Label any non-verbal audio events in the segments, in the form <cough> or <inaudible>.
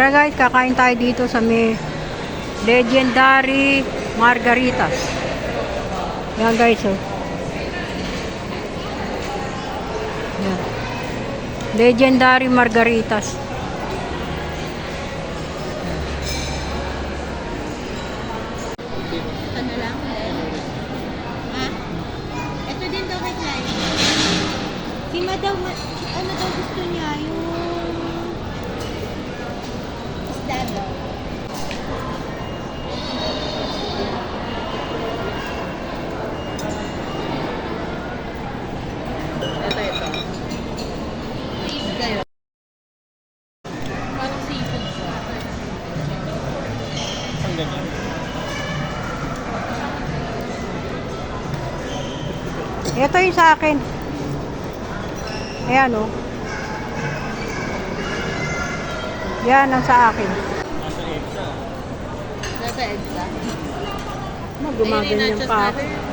Tara guys, kakain tayo dito sa may legendary margaritas. Yan guys, oh. Yan. Legendary margaritas. Ano lang? Ha? Ito din daw kay Clyde. Si Madaw, ma- ano daw gusto niya? Yung isda daw. Ito, ito. Isda yun. Parang seafood siya. Ang ganyan. Ito yung sa akin. Ayan, oh. Yan ang sa akin. Nasa EDSA. Nasa EDSA. Ano, gumaganyan pa ako.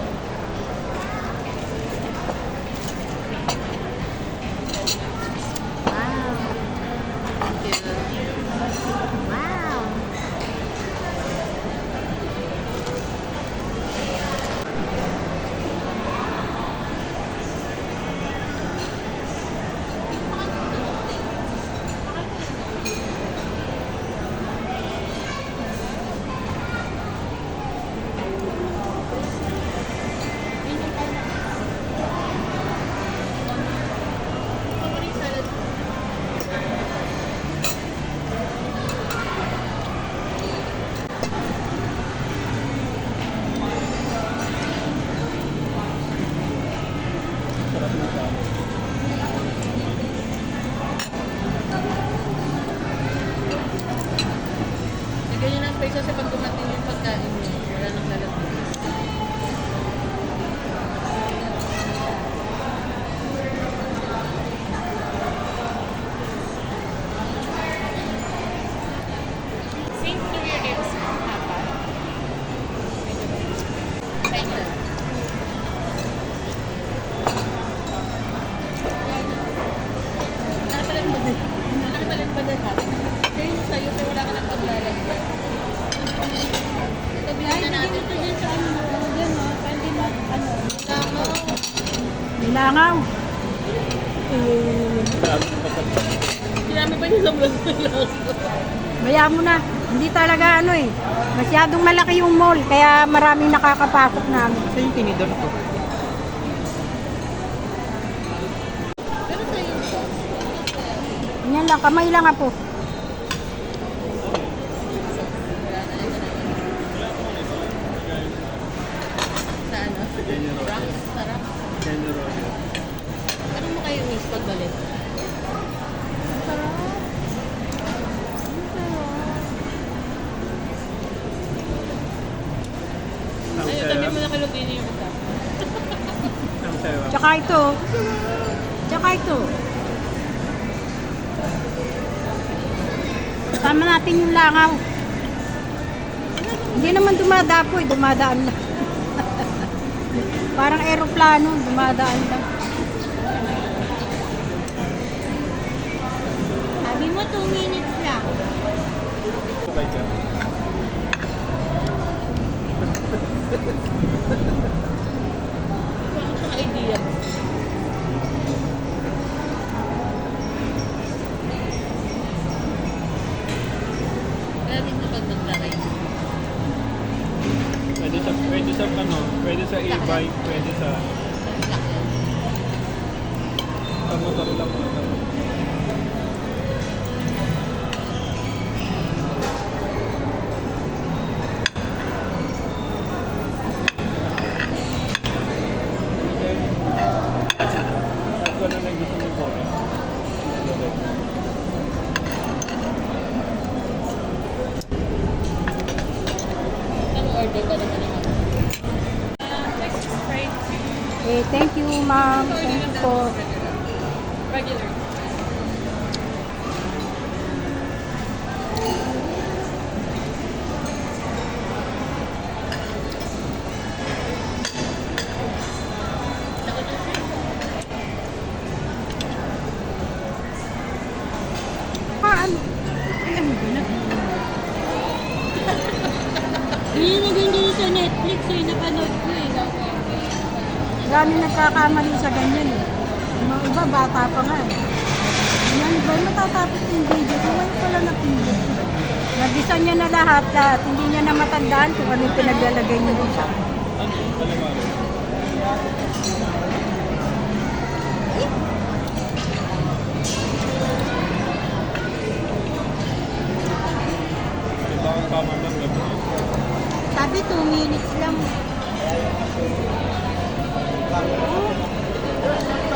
Nilangaw. Sinami pa niya sa langaw. Maya mo na. Hindi talaga ano eh. Masyadong malaki yung mall, kaya maraming nakakapasok namin. Ito yung tinidor sa'yo, Yan lang, kamay lang po. sa ano? Rock, sarap. General. Ano mo kayo miss pagbalik? Ang Ayun, sarap. dami mo na kalutini yung isa. Ang sarap. Tsaka ito. Tsaka ito. Sama natin yung langaw. Hindi naman dumadapoy, dumadaan lang. <laughs> Parang eroplano, dumadaan lang. Sabi mo 2 minutes lang. Wala siyang idea. Pwede sa, ano, pwede sa e-bike, pwede sa, sa motor lang Eh, thank you, ma'am. Thank you po. Regular. Mga iba, bata pa nga eh. Yan, iba, matatapos yung video. Kumain ko na video. Nabisa niya na lahat lahat. Hindi niya na matandaan kung ano yung pinaglalagay niya dito. Sabi 2 minutes lang. Oh.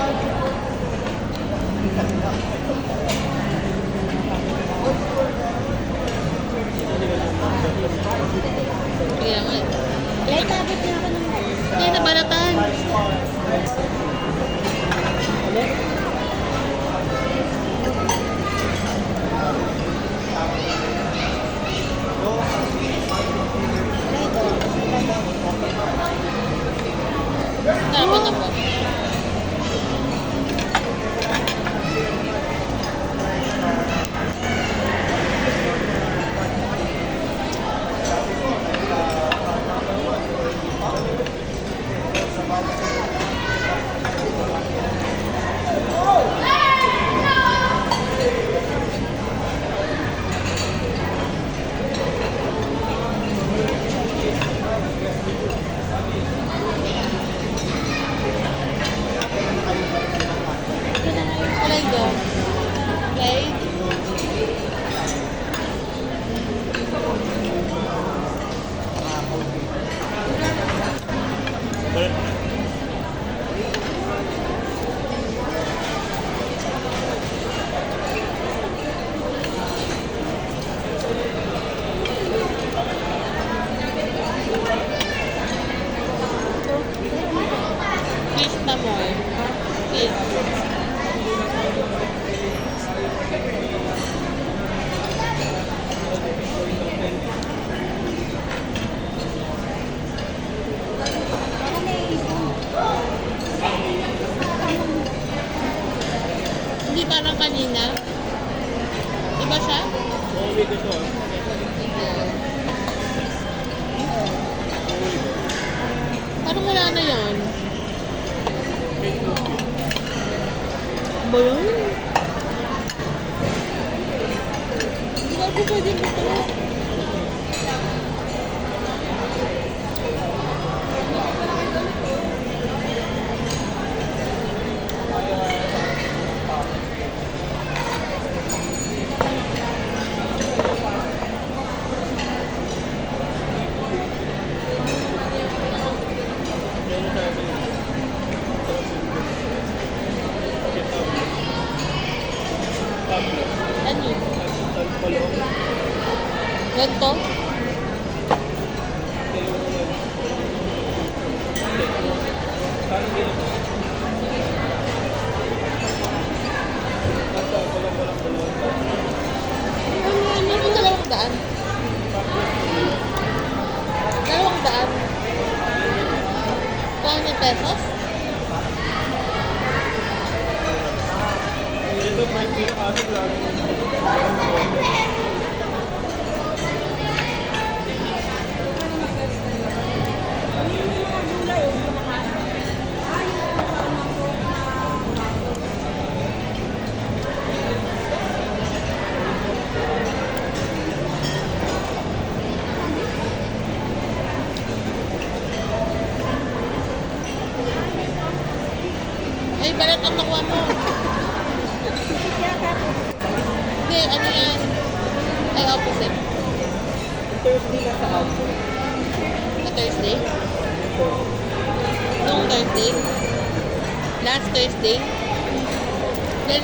你拿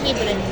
Libre.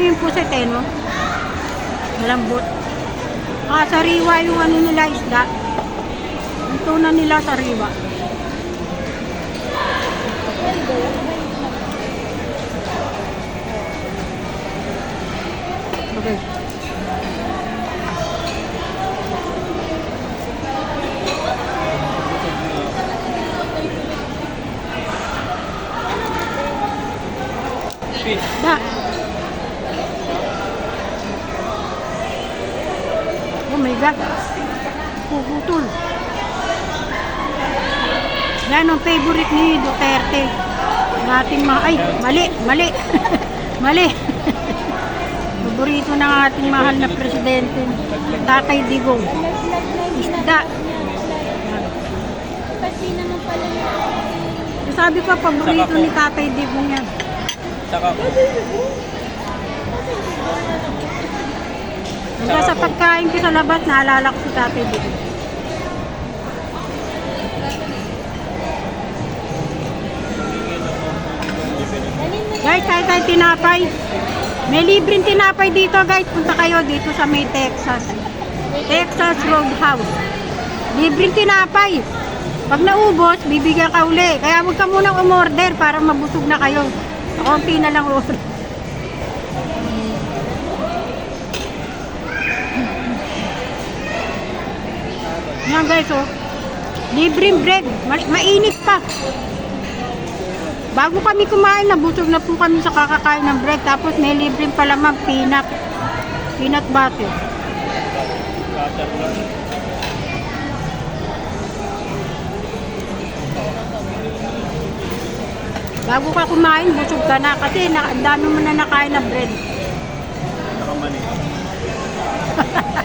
Lang yung puset eh, no? Malambot. Ah, sariwa yung ano nila isda. Yung tuna nila sariwa. Okay. Da. God. Puputol. Yan ang favorite ni Duterte. Ng ating mga... Ay, mali, mali. <laughs> mali. <laughs> Paborito ng ating mahal na presidente. Tatay Digong. Isda. Sabi ko, paborito ni Tatay Digong yan. Saka po. Hanggang sa pagkain ko sa labas, naalala ko si Tatay Digong. Guys, kahit tayo tinapay. May libreng tinapay dito guys. Punta kayo dito sa may Texas. Texas Roadhouse. Libreng tinapay. Pag naubos, bibigyan ka uli. Kaya huwag ka munang umorder para mabusog na kayo. Konti na lang order. Yan guys, oh. Libreng bread. Ma- mainit pa. Bago kami kumain, nabusog na po kami sa kakakain ng bread. Tapos may libreng palamang peanut. Peanut butter. Bago ka kumain, busog ka na. Kasi na, ang dami mo na nakain na bread. Nakamani. <laughs>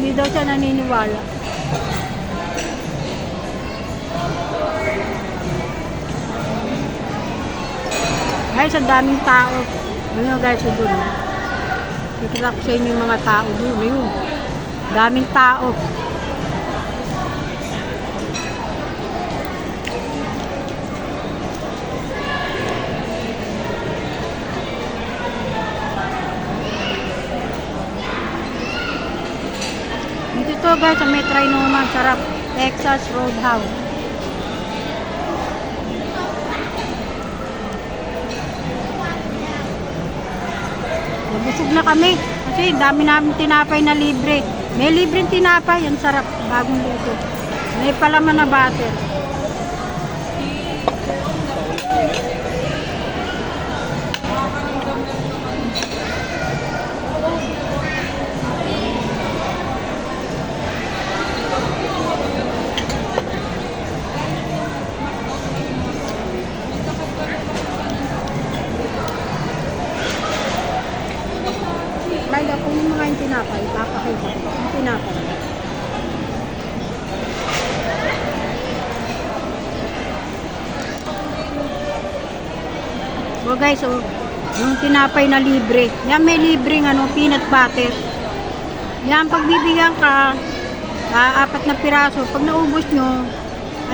Hindi daw siya naniniwala. Guys, ang daming tao. Ano guys, doon. Tikita ko sa inyo yung mga tao doon. Ayun. Daming tao. Dito to guys, may Trinoma, sarap. Texas Roadhouse. Nabusog na kami. Kasi dami namin tinapay na libre. May libreng tinapay, ang sarap. Bagong luto. May palaman na butter. Guys, oh. Yung tinapay na libre. Yan may libreng ano, peanut butter. Yan, pag bibigyan ka, ah, apat na piraso. Pag naubos nyo,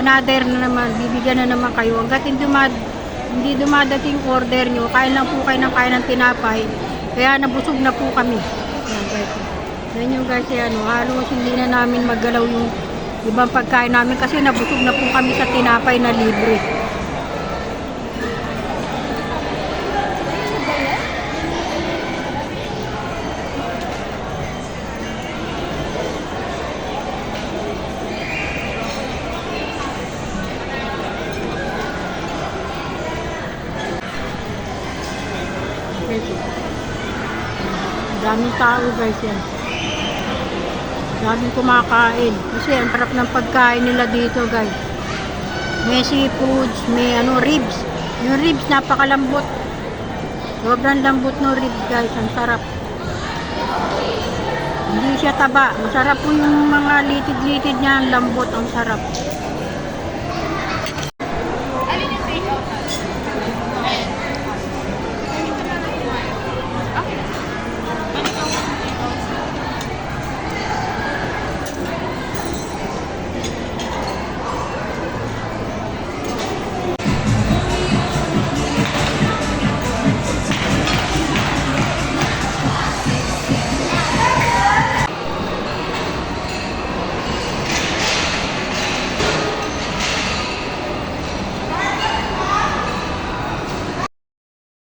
another na naman, bibigyan na naman kayo. Hanggat hindi, dumad, hindi dumadating order nyo, kain lang po kayo ng kain ng tinapay. Kaya nabusog na po kami. Yan guys. Yan yung guys, ano, halos hindi na namin maggalaw yung ibang pagkain namin kasi nabusog na po kami sa tinapay na libre. Daming tao guys yan. Daming kumakain. Kasi ang sarap ng pagkain nila dito guys. May seafoods, may ano, ribs. Yung ribs napakalambot. Sobrang lambot ng ribs guys. Ang sarap. Hindi siya taba. Masarap po yung mga litid-litid niya. Ang lambot. Ang sarap.